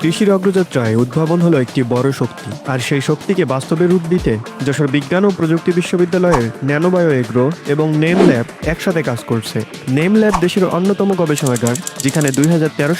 কৃষির অগ্রযাত্রায় উদ্ভাবন হলো একটি বড় শক্তি। আর সেই শক্তিকে বাস্তবে রূপ দিতে যশোর বিজ্ঞান ও প্রযুক্তি বিশ্ববিদ্যালয়ের ন্যানোবায়ো এগ্রো এবং নেম ল্যাব একসাথে কাজ করছে। নেম ল্যাব দেশের অন্যতম গবেষণাগার, যেখানে দুই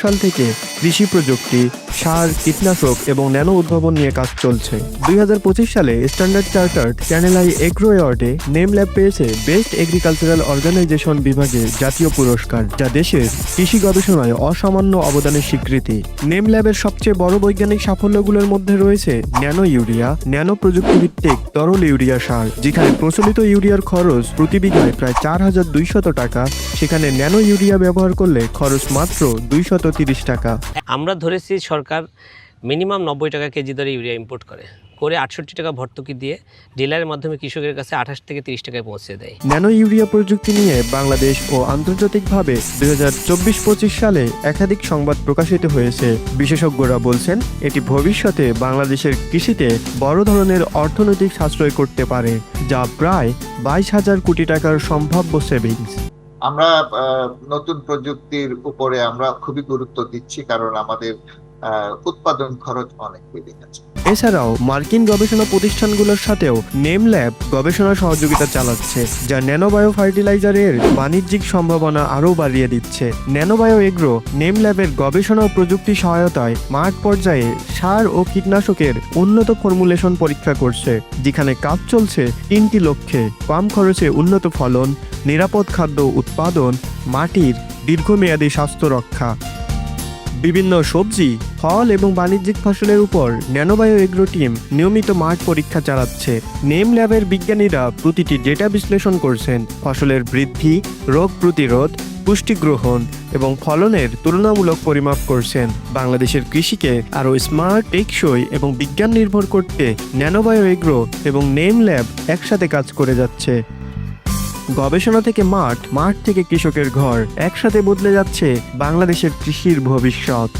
সাল থেকে কৃষি প্রযুক্তি, সার, কীটনাশক এবং ন্যানো উদ্ভাবন নিয়ে কাজ চলছে। দুই হাজার পঁচিশ সালে Standard Chartered channel I agro অ্যাওয়ার্ডে name lab পেয়েছে বেস্ট এগ্রিকালচারাল অর্গানাইজেশন বিভাগে জাতীয় পুরস্কার, যা দেশের কৃষি গবেষণায় অসামান্য অবদানের স্বীকৃতি। নেম ল্যাবের সবচেয়ে বড় বৈজ্ঞানিক সাফল্যগুলোর মধ্যে রয়েছে ন্যানো ইউরিয়া, ন্যানো প্রযুক্তিভিত্তিক তরল ইউরিয়া সার, যেখানে প্রচলিত ইউরিয়ার খরচ প্রতি বিঘায় প্রায় চার হাজার দুইশত টাকা। সেখানে ন্যানো ইউরিয়া ব্যবহার করলে খরচ মাত্র দুইশত তিরিশ টাকা। আমরা ধরেছি সরকার মিনিমাম নব্বই টাকা কেজি ধরে ইউরিয়া ইম্পোর্ট করে। করে আটষট্টি টাকা ভর্তুকি দিয়ে ডিলারের মাধ্যমে কৃষকের কাছে আঠাশ থেকে তিরিশ টাকায় পৌঁছে দেয়। ন্যানো ইউরিয়া প্রযুক্তি নিয়ে বাংলাদেশ ও আন্তর্জাতিকভাবে দুই হাজার চব্বিশ পঁচিশ সালে একাধিক সংবাদ প্রকাশিত হয়েছে। বিশেষজ্ঞরা বলছেন এটি ভবিষ্যতে বাংলাদেশের কৃষিতে বড় ধরনের অর্থনৈতিক সাশ্রয় করতে পারে যা প্রায় বাইশ হাজার কোটি টাকার সম্ভাব্য সেভিংস আমরা আহ, নতুন প্রযুক্তির উপরে আমরা খুবই গুরুত্ব দিচ্ছি কারণ আমাদের আহ, উৎপাদন খরচ অনেক বেড়ে গেছে। এছাড়াও মার্কিন গবেষণা প্রতিষ্ঠানগুলোর সাথেও নেম ল্যাব গবেষণা সহযোগিতা চালাচ্ছে, যা ন্যানোবায়ো ফার্টিলাইজারের বাণিজ্যিক সম্ভাবনা আরও বাড়িয়ে দিচ্ছে। ন্যানোবায়ো এগ্রো নেম ল্যাবের গবেষণা ও প্রযুক্তি সহায়তায় মাঠ পর্যায়ে সার ও কীটনাশকের উন্নত ফর্মুলেশন পরীক্ষা করছে, যেখানে কাজ চলছে তিনটি লক্ষ্যে। কম খরচে উন্নত ফলন, নিরাপদ খাদ্য উৎপাদন, মাটির দীর্ঘমেয়াদী স্বাস্থ্য রক্ষা। বিভিন্ন সবজি, ফল এবং বাণিজ্যিক ফসলের উপর ন্যানোবায়ো এগ্রো টিম নিয়মিত মাঠ পরীক্ষা চালাচ্ছে। নেম ল্যাবের বিজ্ঞানীরা প্রতিটি ডেটা বিশ্লেষণ করছেন। ফসলের বৃদ্ধি, রোগ প্রতিরোধ পুষ্টি গ্রহণ এবং ফলনের তুলনামূলক পরিমাপ করছেন। বাংলাদেশের কৃষিকে আরও স্মার্ট, টেকসই এবং বিজ্ঞান নির্ভর করতে ন্যানোবায়ো এগ্রো এবং নেম ল্যাব একসাথে কাজ করে যাচ্ছে। গবেষণা থেকে মাঠ মাঠ থেকে কৃষকের ঘর একসাথে বদলে যাচ্ছে বাংলাদেশের কৃষির ভবিষ্যৎ।